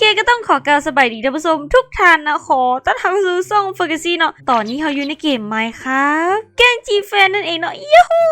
เคก็ต้องขอกล่าวสบายดีท่านผู้ชมทุกท่านนะขอต้อนรับเข้าสู่ช่องเฟอร์กซี่เนาะตอนนี้เขาอยู่ในเกมไหมครับแกล้งจีบแฟนนั่นเองเนาะยูฮู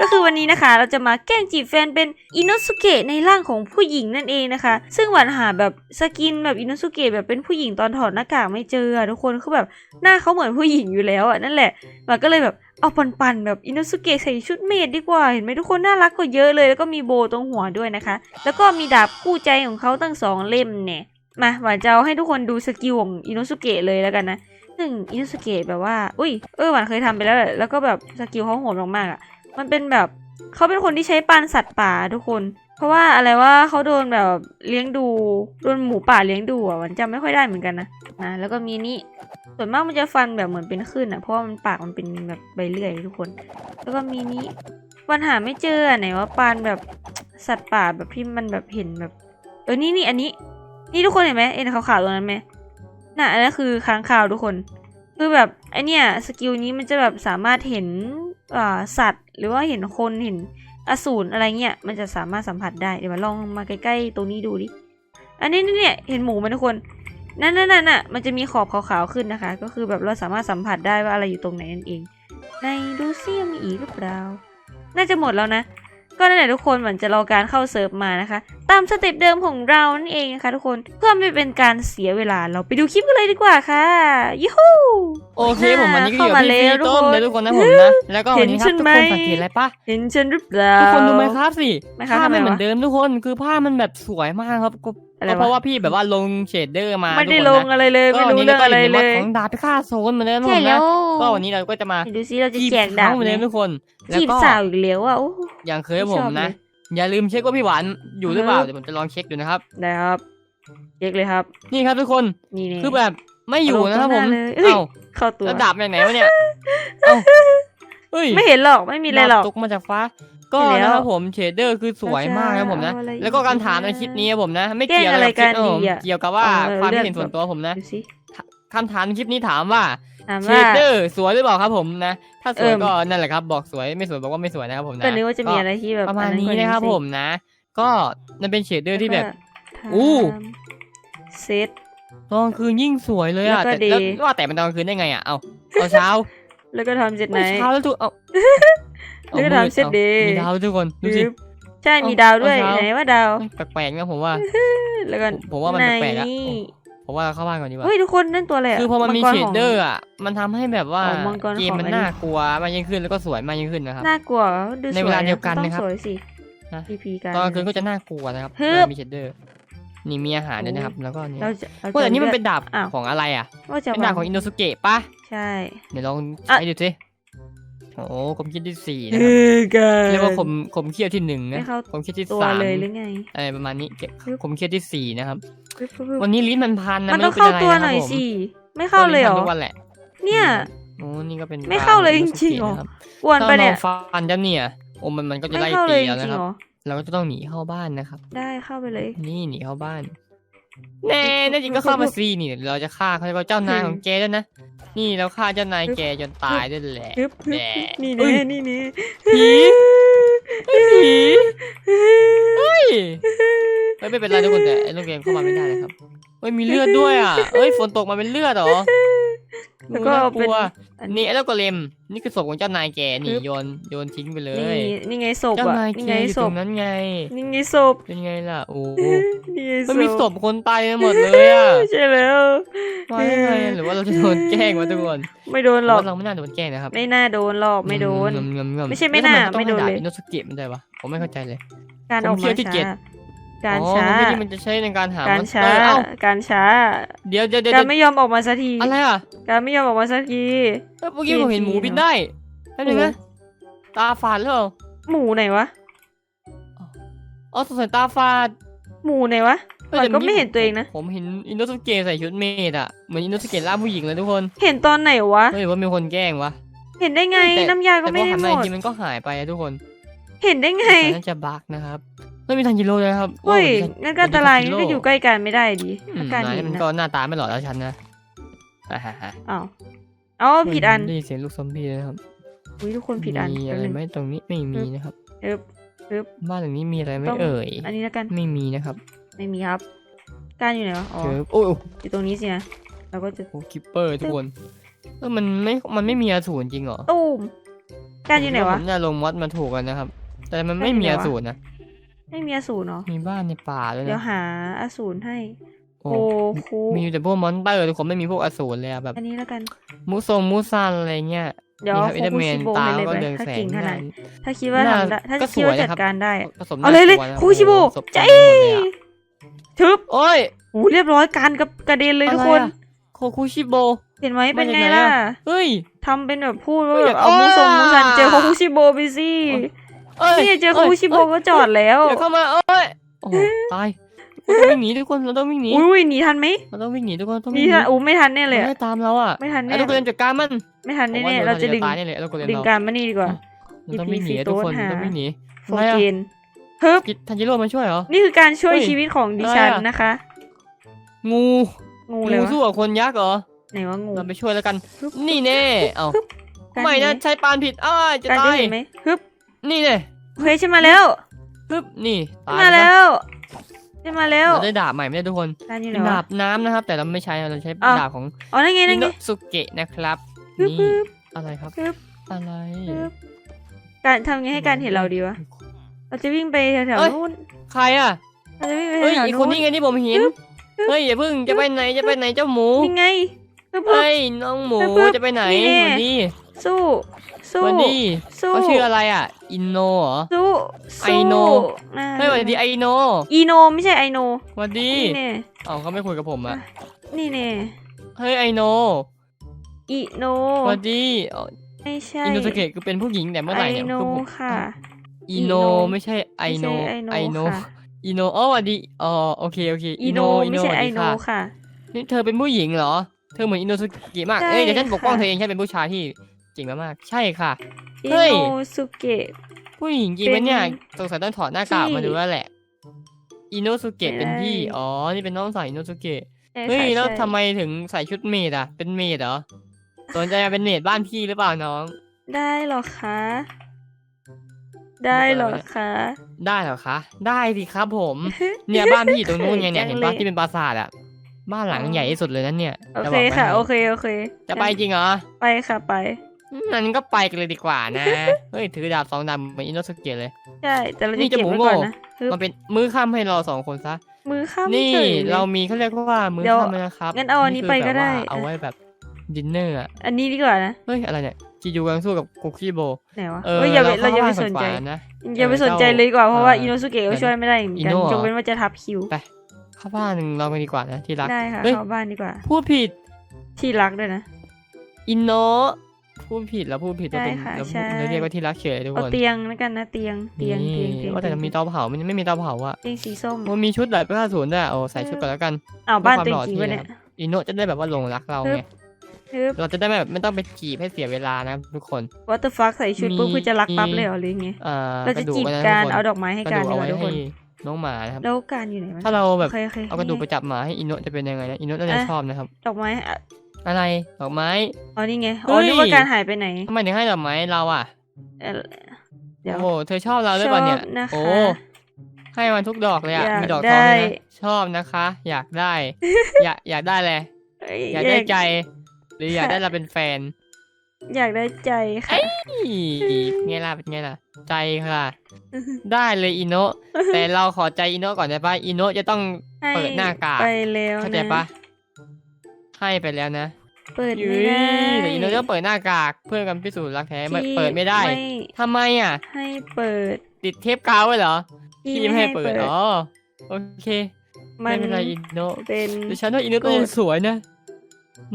ก็คือวันนี้นะคะ เราจะมาแกล้งจีบแฟนเป็นอินโนสุเกะในร่างของผู้หญิงนั่นเองนะคะ ซึ่งหวานหาแบบสกินแบบอินโนสุเกะแบบเป็นผู้หญิงตอนถอดหน้ากากไม่เจอทุกคนคือแบบหน้าเขาเหมือนผู้หญิงอยู่แล้วอะนั่นแหละหวานก็เลยแบบเอาปันๆแบบอินโนสุเกะใส่ชุดเมดดีกว่าเห็นไหมทุกคนน่ารักกว่าเยอะเลย แล้วก็มีโบตรงหัวด้วยนะคะ แล้วก็มีดาบคู่ใจของเขาตั้งสองเล่มเนี่ย มาหวานจะเอาให้ทุกคนดูสกิลของอินโนสุเกะเลยแล้วกันนะซึ่งอินโนสุเกะแบบว่า อุ้ยเออหวานเคยทำไปแล้วแหละแล้วก็แบบสกิลเขาโหดมากๆอะ มันเป็นแบบเขาเป็นคนที่ใช้ปานสัตว์ป่าทุกคน เพราะว่าอะไรว่าเขาโดนแบบเลี้ยงดูโดนหมูป่าเลี้ยงดูอะหวานจำไม่ค่อยได้เหมือนกันนะนะแล้วก็มีนี่ส่วนมากมันจะฟันแบบเหมือนเป็นคลื่นอะเพราะว่ามันปากมันเป็นแบบใบเลื่อยทุกคน แล้วก็มีนี้วันหาไม่เจอไหนว่าปานแบบสัตว์ป่าแบบที่มันแบบเห็นแบบ เออนี่นี่อันนี้ นี่ทุกคนเห็นไหมเอ็นขาวๆตรงนั้นไหมน่ะอันนั้นคือค้างคาวทุกคนคือแบบไอเนี้ยสกิลนี้มันจะแบบสามารถเห็นสัตว์ หรือว่าเห็นคนเห็นอสูรอะไรเงี้ยมันจะสามารถสัมผัสได้เดี๋ยวมาลองมาใกล้ๆตรงนี้ดูดิอันนี้นี่เนี่ยเห็นหมูไหมทุกคนนั่นนั่นนั่นน่ะมันจะมีขอบขาวๆขึ้นนะคะ ก็คือแบบเราสามารถสัมผัสได้ว่าอะไรอยู่ตรงไหนนั่นเอง ในดูซิยังมีอีกหรือเปล่าน่าจะหมดแล้วนะ ก็นั่นแหละทุกคนเหมือนจะรอการเข้าเซิร์ฟมานะคะ ตามสเต็ปเดิมของเรานั่นเองนะคะทุกคนเพื่อไม่เป็นการเสียเวลาเราไปดูคลิปกันเลยดีกว่าค่ะยูฮูโอเคผมวันนี้ก็อยู่เข้ากับมาพี่แล้วพี่ต้นทุกคนเลยทุกคนนะผมนะแล้วก็วันนี้ครับเห็นฉันทุกไหมคนสังเกตอะไรปะเห็นฉันหรือเปล่าทุกคนดูไหมครับสิไหมครับภาพไม่ทำไมวะเหมือนเดิมทุกคนคือภาพมันแบบสวยมากครับก็อะไรก็วะเพราะว่าพี่แบบว่าลงเชดเดอร์มาไม่ได้ทุกลคนงนะอะไรเลยก็ไม่วันรู้นี้เรื่องก็อะไรอยู่ในเลวัดยของดาบพิฆาตโซนเหมือนเดิมทุกใช่คนแล้นะวก็วันนี้เราก็จะมาดูซิเราจะจีบแจกดาสาบวเหมือนไหมเดิมทุกคน แล้วจีบก็สาวอีกแล้วอะโอ้ อย่างเคยไม่ผมชอบนะ เลย อย่าลืมเช็คว่าพี่หวานอยู่หรือเปล่าอือฮึเดี๋ยวผมจะลองเช็คดูนะครับ ได้ครับเช็คเลยครับ นี่ครับทุกคน นี่นี่คือแบบไม่อยู่นะครับผม เอาลงข้างหน้าเลยเอ้ย เอ้าเข้าตัวแล้วดาบจากไหนวะเนี่ย เอ้าเฮ้ย ไม่เห็นหรอกไม่มีอะไรหรอกดาบตกมาจากฟ้า ก็ใช่แล้วนะครับผมเชดเดอร์คือสวยมากครับผมนะ เอาอะไรอีกแล้วก็การถามในคลิปนี้ครับผมนะ ไม่แกล้งเกี่ยวอะไรกับคลิปกันนะผมดีอะเกี่ยวกับว่าเออความคิดเรื่องเห็นส่วนตัวผมนะดูสิคำถามในคลิปนี้ถามว่า ถามเชว่า ดเดอร์สวยหรือเปล่าครับผมนะ ถ้าสวยเอิ่ม ก็นั่นแหละครับ บอกสวยไม่สวยบอกว่าไม่สวยนะครับผมนะ ก็นึกว่าจะมีอะไรที่แบบประมาณอันี้กว่นะครับสิผมนะ ก็มันเป็นเชดเดอร์ที่แบบแล้วก็อู้ทำเซต ตอนกลางคืนยิ่งสวยเลยอะแล้วก็แต่ดี แล้วว่าแต่มันตอนกลางคืนได้ไงอะเอาเอาเช้า แล้วก็ทำเสร็จไหน ไม่เช้าแล้วทุกเอาแล้วก็ทำเสร็จดีมีดาวทุกคนดูสิปึ๊บใช่มีดาวด้วย เอาเช้า ไหนว่าดาว แปลกๆนะผมว่า แล้วก็ผมว่ามันแปลกๆอะไหน ผมว่าเข้าบ้านก่อนดีกว่า เฮ้ยทุกคนนั่นตัวอะไระคือพอมันมีงกรเชขดง เดอร์อะ มันทำให้แบบว่า อ๋อมังกรเกมของมันอันนี้ น่ากลัวมากยิ่งขึ้นแล้วก็สวยมากยิ่งขึ้นนะครับ น่ากลัวดูในเวลาสะเดียวกันต้องนะครับสวยสินะพีพีกัน ตอนกลางคืนก็จะน่ากลัวนะครับฮึบเวลามีเชดเดอร์ นี่มีอาหารด้วยนะครับ แล้วก็นี่เราจะเราว่าจะแต่นี่มันเป็นดาบอ้าว ของอะไรอะ ว่าจะเป็นดาบของอินโนสุเกะปะใช่ เดี๋ยวลองอะใช้ดูสิ โอ้ผมคิดที่สี่นะเอครับอกันเรียกว่าผมผมเคี่ยวที่หนึ่งไม่นะเข้าผมเคี่ยวที่ตัวสามเลยหรือไงอะไรประมาณนี้เก็บฮึบผมเคี่ยวที่สี่นะครับ ปึ๊บปึ๊บปึ๊บวันนี้ลิ้นมันพันนะมันไม่ต้องรู้เป็เข้านอะไรตัวนะหคน่รับอยผมสิ ไม่เข้าเลยเหรอลิ้นพันทุกวันแหละเนี่ย โอ้นี่ก็เป็นไม่เข้าเลยปจริงๆเหรอ นะครับอ้วนไปะเนี่ยถ้าราฟันจะเนี่ยโอ้มันมันก็จะไม่ไล่เข้าเลตียจแล้วนะริงคๆรับ เหรอ เราก็จะต้องหนีเข้าบ้านนะครับ ได้เข้าไปเลย นี่หนีเข้าบ้าน แน่แน่จริงก็เข้ามาซีนี่ เราจะฆ่าเขาเรียกว่าเจ้านายของแกด้วยนะ นี่เราฆ่าเจ้านายแกจนตายด้วยแหละฮึบฮึบแหละนี่เอ้นี่ยนี่นี่ผีผีเฮ้ยเฮ้ยไม่เป็นไรทุกคนแต่ไอ้ลูกเกมเข้ามาไม่ได้นะครับเฮ้ยมีเลือดด้วยอะเฮ้ยฝนตกมาเป็นเลือดเหรอ แล้วก็น่าเอากเป็นลัวอันนี่ไอ้เจ้ากระเลมนี่คือศพของเจ้านายแกนี่ฮึบโยนโยนทิ้งไปเลย นี่นี่ไงศพเจ้าอะนายนี่แกไงอยู่ศตรพงนั้นไง นี่ไงศพเป็นไงล่ะโอ้โหนี่ไงศมันพมีศพคนตายไปหมดเลยอะใช่แล้วมาได้ไงอะหรือว่าเราจะโดนแกล้งวะทุกคนไม่โดนหรอกว่าเราไม่น่าโดนแกล้งนะครับไม่น่าโดนหรอกไม่โดนงำงำงำไม่ใช่ไม่น่าแล้วทำไม่โดนต้องเลยให้าบอินโนสเกะมันได้วะผมไม่เข้าใจเลยการออกผมเชื่มาอที่เจ็ดช้า การอ๋อช้าพวกนี้มันจะใช้ในการหาการมอนสช้า เตอร์เอ้าการช้า เดี๋ยวเดี๋ยวเดี๋ยวการไม่ยอมออกมาสักที อะไรอะการไม่ยอมออกมาสักที เอ้ยเมื่อกี้ผมเห็นหมูบินได้แป๊บนึงนะตาฝาดหรือเปล่าหมูไหนวะ อ๋อสงสัยตาฝาด หมูไหนวะเอ้ยมันแต่ก็เอไม่เห็นตัวเองนะ ผมเห็นอินโนสเกะใส่ชุดเมดอะเหมือนอินโนสเกะล่าผู้หญิงเลยทุกคนเห็นตอนไหนวะ เฮ้ยว่ามีคนแกล้งวะ เห็นได้ไง แต่ น้ำยาก็แต่พไม่อได้หันหมมาอีกดทีมันก็หายไปอะทุกคนเห็นได้ไง น่าจะบั๊กนะครับ ไม่มีทันจิโร่เลยครับเฮ้ยโอ้งั้นก็อันตรายงั้นก็อยู่ใกล้กันไม่ได้ดิอือามการนายเห็นมันนะก็หน้าตาไม่หล่อแล้วฉันนะอ่าฮะฮะอ้าวอ๋อผิดอันได้ยินเสียงลูกซอมบี้นะครับอุ้ยทุกคนผิดอันมีแป๊อะบไรนึงไหมตรงนี้ไม่มีนะครับเอิบเอิบบ้านหลังนี้มีอะไรไหมต้องเอ่ยอันนี้แล้วกันไม่มีนะครับ ไม่มีครับการอยู่ไหนวะอ๋อเจอโอ้ยโอ้อยู่ตรงนี้สินะเราก็จะโหคิปเปอร์ทุกคนเออมันไม่มันไม่มีอสูรจริงเหรอตูมการอยู่ไหนวะผมจะลงมอดมาถูกกันนะครับ แต่มันไม่ไม่มีมีเหรออวะสูรนะ ไม่มีอสูรเนาะมีบ้านในป่าด้วยเดี๋ยวนะหาอสูรให้ โอ้โอ้ครูมีแต่พวกมอนเตอร์ทุกคนไม่มีพวกอสูรเลยอะแบบ อันนี้แล้วกัน มูซงมูซันอะไรเงี้ยเดี๋ยวมีครับครูเอเดอร์แมนชิโบตาให้เลยก็ไปเรืองถ้าแสงเก่งขนาดนั่นถ้าคิดว่าหน้าทำได้ถ้าก็คิดว่าสวยจันะดครับการได้ผสมเอาเลยเลยน่ากวนะครูชิโบโอ้โหศพใจเต็มไปหมดเลยอะทึบโอ้ยโอ้เรียบร้อยการกับกระเด็นเลยทุกคนอะไรอะโคคุชิโบเห็นไหมเป็นมาจากไงไหนล่ะอะเฮ้ยทำเป็นแบบพูดว่าเฮ้ยแบบเอามูสงมูสันเจออ่าโคคุชิโบไปสิ เอ้ยนี่เจอโคคุชิโบก็จอดแล้วเดี๋ยวเข้ามาเอ้ยโอ้โหตายเราต้องวิ่งหนีทุกคนเราต้องวิ่งหนีอุ้ยหนีทันไหมเราต้องวิ่งหนีทุกคนต้องหนีวิ่งหนีทันอู้ไม่ทันแน่เลยมันอะไล่ตามเราอะไม่ทันแน่ไอ้ลูกเรียนจัดการมันไม่ทันผมว่าแน่ๆเราจะดึงตายนี่แหละลูกเรียนดึงเราการมานี่ดีกว่า เราต้องวิ่งหนี DP ทุกคนโต๊ะหาต้องวิ่งหนีโฟอะไรอะเกนฮึบทันจิโร่มาช่วยเหรอ นี่คือการช่วยเฮ้ยชีวิตของดิฉันอะไรอะ นะคะ งูงูเลยวะสู้กับคนยักษ์เหรอไหนว่างู เราไปช่วยแล้วกันฮึบนี่แน่ เอ้าการไม่นะเห็นหใช้ปานผิดอ้ายจะการตาได้ยเห็นไหมฮึบ นี่แน่เฮ้ยฉันมาแล้วฮึบนี่ฉัตานยมาแล้วฉันมาแล้ว เราได้ดาบใหม่ไม่ได้ทุกคนการอยู่ไหนเป็นดาวะบน้ำนะครับ แต่เราไม่ใช้เราใช้อ้าว ดาบของอ๋อนั่นไงอินั่นโนไงสุเกะนะครับฮึบนี่ฮึบอะไรครับฮึบอะไรฮึบการทำไงให้การเห็นเราดีวะ เราจะวิ่งไปแถวเอ้ย ๆนู้น ใครอะเราจะวิ่งไปเฮ้ยแถวอีกๆคนนู้นนี้ไงที่ผมเห็นเฮ้ยอย่าเพิ่งจะไปไหนจะไปไหนเจ้าหมู นี่ไงฮึบฮึบเฮ้ยน้องหมูปึ๊บจะไปไหนนี่วันนี้สู้ สู้วันนี้สู้เขาชื่ออะไรอะ อินโนเหรอ สู้ไอโนสู้เฮ้ยวันดีไอโน อีโนไม่ใช่ไอโนวันดีนี่แน่เอ้าเขาไม่คุยกับผมอะ นี่แน่เฮ้ยไอโน อีโนวันดีเอ้าไม่ใช่ อินโนสเกะคือเป็นผู้หญิงแต่เมื่อไหร่เนี่ยไอโนคือผมค่ะอีโนอีโนไม่ใช่ไอโนไม่ใช่ไอโนค่ะอีโนอ๋อวันดีอ๋อโอเคโอเค อีโนไม่ใช่สวัไอสดีโนค่ะค่ะ นี่เธอเป็นผู้หญิงเหรอ เธอเหมือนอินโนสุเกะมากใช่เอ้ยเดี๋ยวฉันปกป้องค่ะเธอเองฉันเป็นผู้ชายที่ เก่งมากๆใช่ค่ะอิเฮ้ย โนสุเกะ ผู้หญิงจริงไหมเนี่ยเป็นสงสัยต้องถอดหน้ากากพี่ มาดูแล้วแหละ อินโนสุเกะไม่เป็นพี่ได้อ๋อ นี่เป็นน้องสาวอินโนสุเกะ ใช่เฮ้ย ค่ะแล้วใช่ทำไมถึงใส่ชุดเมดอะ เป็นเมดเหรอ สนใจมาเป็นเมดบ้านพี่หรือเปล่าน้อง ได้เหรอคะ ได้เหรอคะ ได้เหรอคะ ได้สิครับผม เนี่ยบ้านพี่อยู่ตรงนู้นไงเนี่ยจังเห็นปะเลยที่เป็นปราสาทอะ บ้านหลังอ๋อใหญ่ที่สุดเลยนั่นเนี่ยโอจะเคบอกไว้ค่ะให้โอเค โอเคจะไปจริงเหรอ ไปค่ะไป งั้นก็ไปกันเลยดีกว่านะ เฮ้ยถือดาบสองดาบเหมือนอินโนสุเกะเลย ใช่ แต่เรานี่จะจะเก็บหมูไว้ก่อนโง่นะฮึบมันเป็นมื้อค่ำให้เราสองคนซะ มือข้ามนี่เฉยลยเรามีเขาเรียกว่ามื้อเดี๋ยวค่ำนะครับ งั้นเอาอันนี้คืไปก็แบบว่าได้ เอาไว้แบบดินเนอร์อะ อันนี้ดีกว่านะ เฮ้ยอะไรเนี่ยจิจูกำลังสู้กับคุกกี้โบไหนวะเออเฮ้ยอย่าไปเราอย่าไปข้สนใจบ้ขวานะอย่าไปเออสนใจเจ้าเลยดีกว่าเพราะว่าเอ่ออินโนสุเกะก็ช่วยไม่ได้เหมือนอิกันโน่เหรอยกเว้นว่าจะทับคิวเข้าบ้านเรากันดีกว่านะที่รัก ได้ค่ะเฮ้ยเข้าบ้านดีกว่า พูดผิดที่รักด้วยนะ อินโน พูดผิดแล้วพูดผิดเราเป็นได้ค่ะเราพูดใช่เราเรียกว่าที่รักเฉยทุกเอาคนเตียงแล้วกันนะเตียงเตียงนี่เตียงเตียงว่าแต่มีเตาเผามันไม่มีเตาเผาอะเตียงสีส้มมันมีชุดหลายประเภทศูนย์ด้วยอะโอ้ใส่ชุดก่อนแล้วกัน อ้าวบ้านเพื่ตัอวความจริงหล่อปะเนี่ยเท่อินโนจะได้แบบว่าหลงรักเราฮึไงบฮึบ เราจะได้แบบไม่ต้องไปจีบให้เสียเวลานะทุกคนวัตเตอร์ฟักใส่ชุดปุ๊บมี คือจะรักปั๊บเลยเหรอหรือไงอ่าเรากจะระดูกจีบไว้นะการทุกคนเอาดอกไม้ให้กระการดูกดีเอากไว้ว่าทุกคให้น น้องหมานะครับ แล้วการอยู่ไหนวะถ้าเราแบบโอเคโอเคเอากระดูกไปนี่จับหมาให้อินโนจะเป็นยังไงนะ อินโนน่าจะอะชอบนะครับ ดอกไม้อะ อะไรดอกไม้อ๋อนี่ไงเฮ้อ๋อยนึกว่าการหายไปไหนทำไมถึงให้ดอกไม้เราอะเอ่อเดี๋ยวโอ้โหเธอชอบเราหรือเปล่าเนี่ยชอบนะคะโอ้ให้มันทุกดอกเลยอะอยากมีดอกทองด้วยได้นะชอบนะคะ อยากได้ อยากอยากได้เลยเอ้ยอยากได้ใจ หรืออยากได้เราเป็นแฟน อยากได้ใจค่ะอีไงล่ะเป็นไงล่ะ ใจค่ะ ได้เลยอินโนแต่เราขอใจอินโนก่อนได้ปะอินโนจะต้องให้เปิดหน้ากากไปแล้วเข้าใจนะปะ ให้ไปแล้วนะเปิดยุ้ไม่ยได้แต่อินโนจะเปิดหน้ากากเพื่อกันพิสูจน์รักแท้ไม่ที่เปิดไม่ได้ไม่ทำไมอะ ให้เปิด ติดเทปกาวไว้เหรอที่ที่ไม่ให้เปิดอ๋อโอเคมัไม่นเป็นไรอินโนเป็นแต่ฉันว่าอินโนก็กฎยังสวยนะ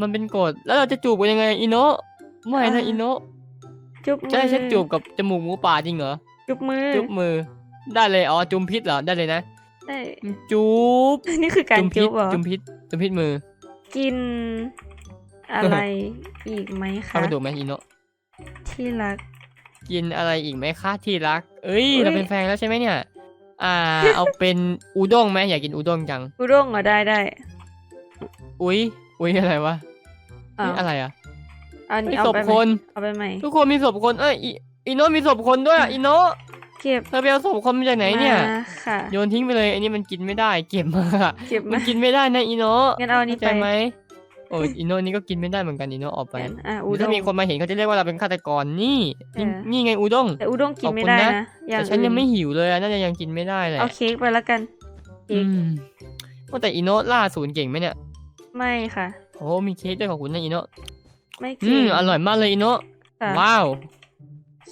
มันเป็นกฎแล้วเราจะจูบกันยังไงอินโนไม่นะอ่าอินโนจุบมืจะให้ฉันจูบกับจมูกหมูป่าจริงเหรอจุบมือจุบมือ ได้เลยอ๋อจุมพิษเหรอได้เลยนะได้จูบนี่คือการจุมพิจุษบเหรอจุมพิษจุมพิษมือ กินอะไรอีกไหมเข้าคะไปดูไหมอินโนที่รัก กินอะไรอีกไหมคะที่รัก เอ้ยอุ๊ยเราเป็นแฟนแล้วใช่ไหมเนี่ย อ่า เอาเป็นอูด้งไหมอยากกินอูด้งจังอุด้งเหรอได้ได้ อุ้ยอุ้ยอะไรวะอ้าเฮ้วยอะไรอะอันมีนี้เอาศพไปไหคมนเอาไปไหมทุกคนมีศพคน เอ้ยอีอีโนมีศพคนด้วยอะอีโน เก็บเธอไปเอาศพคนมาจากไหนเนี่ย มาค่ะ โยนทิ้งไปเลย อันนี้มันกินไม่ได้ เก็บมาอะเก็บมัมานกินไม่ได้นะอีโนงั้นเอาอันนี้เข้าใจไปไหมโอ้ยอีโนนี่ก็กินไม่ได้เหมือนกันอีโนออกไปงั้นอะอุเดี๋ยวด้ถ้าง มีคนมาเห็นเขาจะเรียกว่าเราเป็นฆาตกรนี่นี่ เออ นี่ไงอูด้ง แต่อุด้งกินไม่ได้ขอบคุณนะ นะอย่าแต่งฉันยังไม่อื่หิวเลยอะน่าจะยังกินไม่ได้แหละเอาเค้กไปแล้วกันอืมว่าแต่อีโนล่าศูนย์เก่งไหมเนี่ย ไม่ค่ะ โอ้มีเค้กด้วยขอบคุณนะอีโนไม่อืเก่งมอร่อยมากเลยอีโนค่ะว้าว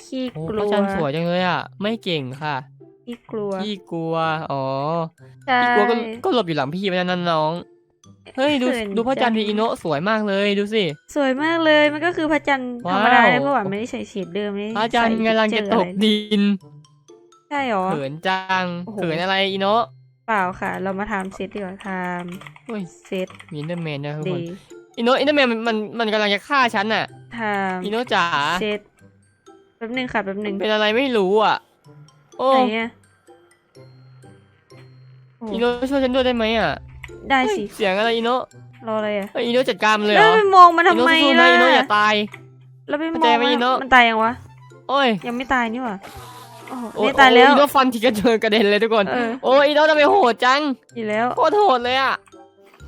ขี้โอ้กพลัระวจันทร์สวยจังเลยอะ ไม่เก่งค่ะขี้กลัวพี่กลัว อ๋อใช่ พี่กลัวก็ก็หลบอยู่หลังพี่ไปนั่นน้อง เฮ้ยดูเขินดูพระจันทร์จัดีงอีโนะสวยมากเลยดูสิ สวยมากเลยมันก็คือพระจันทร์ธรรมดาว้าว เลยเพราะว่าไม่ได้ใส่เฉดเดิมไม่ได้พระจันทร์ใส่กำลังจะเจตลกอะไรดินใช่หรอ เขินจังโอ้โห เขินอะไรอีโนะเปล่าค่ะ เรามาทำเซตดีกว่าทเฮ้ยำเซตมีอินเดอร์แมนนะทุกดีคนอีโนะอินเดอร์แมนมันมันมันกำลังจะฆ่าฉันน่ะทอีโนะจ๋าำเซต แป๊บหนึ่งค่ะแป๊บหนึ่งเป็นอะไรไม่รู้อะ โอ้ไหนอะโอ้อีโนะช่วยฉันด้วยได้ไหมอะได้เฮ้ยสิ เสียงอะไรอีโนะรออะไรอะเฮ้ยอีโนะจัดการมันเลยเหแล้รวอไปมองมันอีทำโนะไมสู้ๆล่ะนะอีโนะอย่าตาย แล้วไปมเข้าองใจไหมอีโน่มันตายยังวะ โอ้ยยังไม่ตายนี่หว่าโอ้โหโอ้นี่ตายแล้ว โอ้อีโนะฟันทีกระเจิงกระเด็นเลยทุกคนเออ โอ้ยอีโนะทำไมโหดจังดีแล้ว โคตรโหดเลยอะ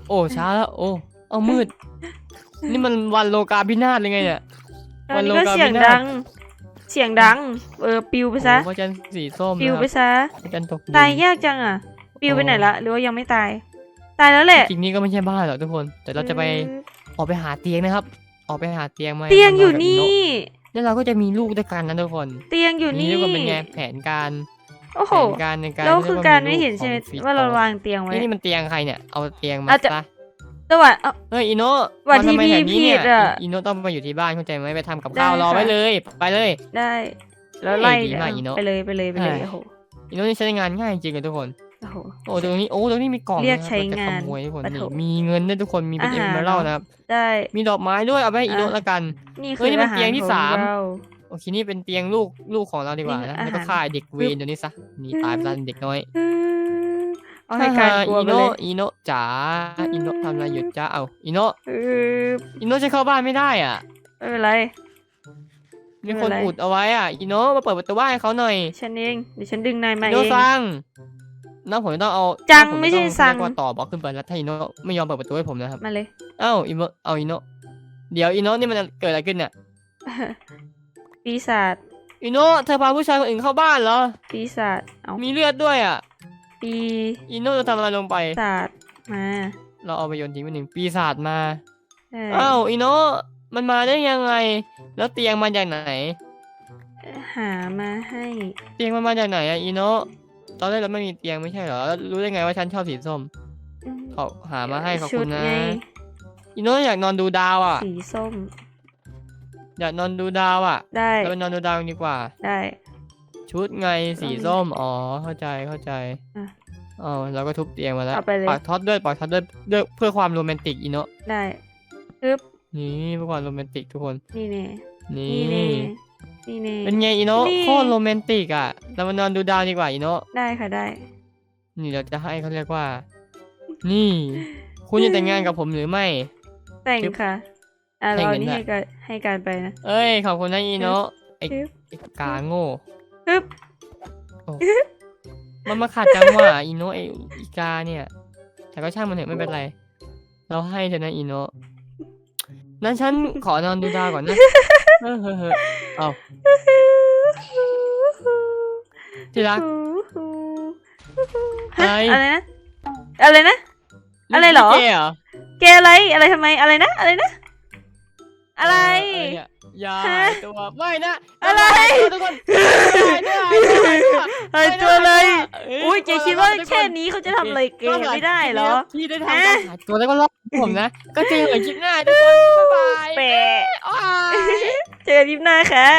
โอ้ช้าแล้วโอ้เอามืด นี่มันวันโลกาพินาศเลยไงเนี่ยตอนนี้วันก็โลกาเสียงพินาศดัง เสียงดัง เออปิวไปซะโอ้พระจันทร์สีส้มปิวนะไปครับซะ พระจันทร์ตกดินตายยากจังอะ ปิวไปไหนละหรือว่ายังไม่ตาย ตายแล้วแหละจริงๆนี่ก็ไม่ใช่บ้านหรอกทุกคน แต่เราจะไปออกไปหาเตียงนะครับ ออกไปหาเตียงมาเตียงอยู่มากับนี่โแล้วเราก็จะมีลูกด้วยกันนะทุกคน เตียงอยู่นี่ทุกคนเป็นไงแผนการโอ้โหแผนการในการแล้วคือการที่ไม่เห็นใช่ไหมว่าเราวางเตียงไว้นี่นี่มันเตียงใครเนี่ยเอาเตียงมาอาจจะซะ แต่ว่าเอ้าเฮ้ยอีโนะว่าที่มาทำไมแถวนี้เนี่ยพี่ผิดอะ อีโนะต้องมาอยู่ที่บ้านเข้าใจไหมไปทำกับข้าวได้รอไว้ค่ะเลย ไปเลย ได้ แล้วเฮ้ยไล่ดีมากอีโน่ไปเลยไปเลยไปเลยเฮ้ย โอ้โหอีโนะนี่ใช้งานง่ายจริงเลยทุกคน โอ้โห โอ้ตรงนี้โอ้ตรงนี้มีกล่องเรียกนะคบใช้งานเรจะขโมยทุกคนปะโถนี่มีเงินด้วยทุกคนมีเป็นอาเอหารเมอรัลเหรอนะครับได้ มีดอกไม้ด้วยเอาไปให้อีโนะอะ ละกัน นี่เฮ้คืยอนี่มันอาหารเตียงที่ของสาม เรา โอเคนี่เป็นเตียงลูกลูกของเราดีกว่านี่นะอาหารแล้วก็ฆ่าเด็กเวรตัวนี้ซะนี่ตายไปซะเด็กน้อย อืม เอาให้การกลัวอีไปเลโนะยอีโนะจ๋าอีโนะทำอะไรอยู่จ้าเอาอีโนะเอออีโนะจะเข้าบ้านไม่ได้อะ ไม่เป็นไร มีคนไม่เป็นไรอุดเอาไว้อะอีโนะมาเปิดประตูบ้านให้เขาหน่อยฉันเองเดี๋ยวฉันดึงนายมาอีเอโนะงสั่งน้าผมจะต้องเอาจังน้าผไม่ใช่จะต้องสั่งเรียกว่าต่อบล็อกขึ้นไปแล้วถ้าอีโนะไม่ยอมเปิดประตูให้ผมนะครับ มาเลย เอ้าอีโนะเอาอีโนะเดี๋ยวอีโนะนี่มันเกิดอะไรขึ้นเนี่ยปีศาจอีโนะเธอพาผู้ชายคนอื่นเข้าบ้านเหรอ ปีศาจเอามีเลือดด้วยอะ ปีอีโนะจะทำอะไรลงไปศาจมา เราเอาไปโยนทิ้งไปหนึ่งปีศาจมาได้อ้าวอีโนะมันมาได้ยังไง แล้วเตียงมาจากไหน หามาให้ เตียงมันมาจากไหนอะอีโนะตอนแรกเราไม่มีเตียงไม่ใช่เหรอแล้วรู้ได้ไงว่าฉันชอบสีส้มอืมเขาหามาให้ขอบชุคุดณนะไงอีโนะอยากนอนดูดาวอะ สีส้ม อยากนอนดูดาวอะได้ เราไปนอนดูดาวกันดีกว่า ได้ ชุดไงสีส้มอ๋อเข้าใจเข้าใจอะอ๋อเราก็ทุบเตียงมาแล้วเอาไปเลย ปักท็อตด้วยปักท็อตด้วยด้วยเพื่อความโรแมนติกอีโนะได้ปึ๊บนี่เพื่อความโรแมนติกทุกคนนี่แน่นี่นี่แน่นี่แน่ เป็นไงอีโนะนี่ โคตรโรแมนติกอะเรามานอนดูดาวดีกว่าอีโนะได้ค่ะได้ นี่เราจะให้เขาเรียกว่า นี่ คุณจะแต่งงานกับผมหรือไม่ แต่งจึ๊บค่ะ อะให้เราเงินนี่ด้วย ให้การให้การไปนะ เอ้ยขอบคุณนะอีโนะไอ้ปึ๊บไอ้กาโง่ ปึ๊บโอ้มันมาขัดจังหวะอีโนะไอ้อีกาเนี่ย แต่ก็ช่างมันเถอะไม่เป็นไร เราให้เถอะนะอีโนะนั้นฉันขอนอนดูดาวก่อนนะเฮ้อเฮ้อเฮ้อเอาที่รัก ฮะอะไรอะไรนะ อะไรนะ อะไรเหรอ ลิเกเหรอแกอะไร อะไรทำไม อะไรนะ อะไรนะ อะไรเเนี่ย อย่าฮะหายตัวไม่นะอะไรหายตัวทุกคนหายตัวหายตัวหายตัวหายตัวเลยเอุ้ยแกคิดว่าแค่นี้เขาจะทำอะไรแกไม่ได้เหรอพี่ได้ทำฮะการหายตัวแล้วก็รอบผมนะ ก็เจอกันคลิปหน้าทุกคนบ๊ายบายแปะอ้ายเจอกันคลิปหน้าค่ะ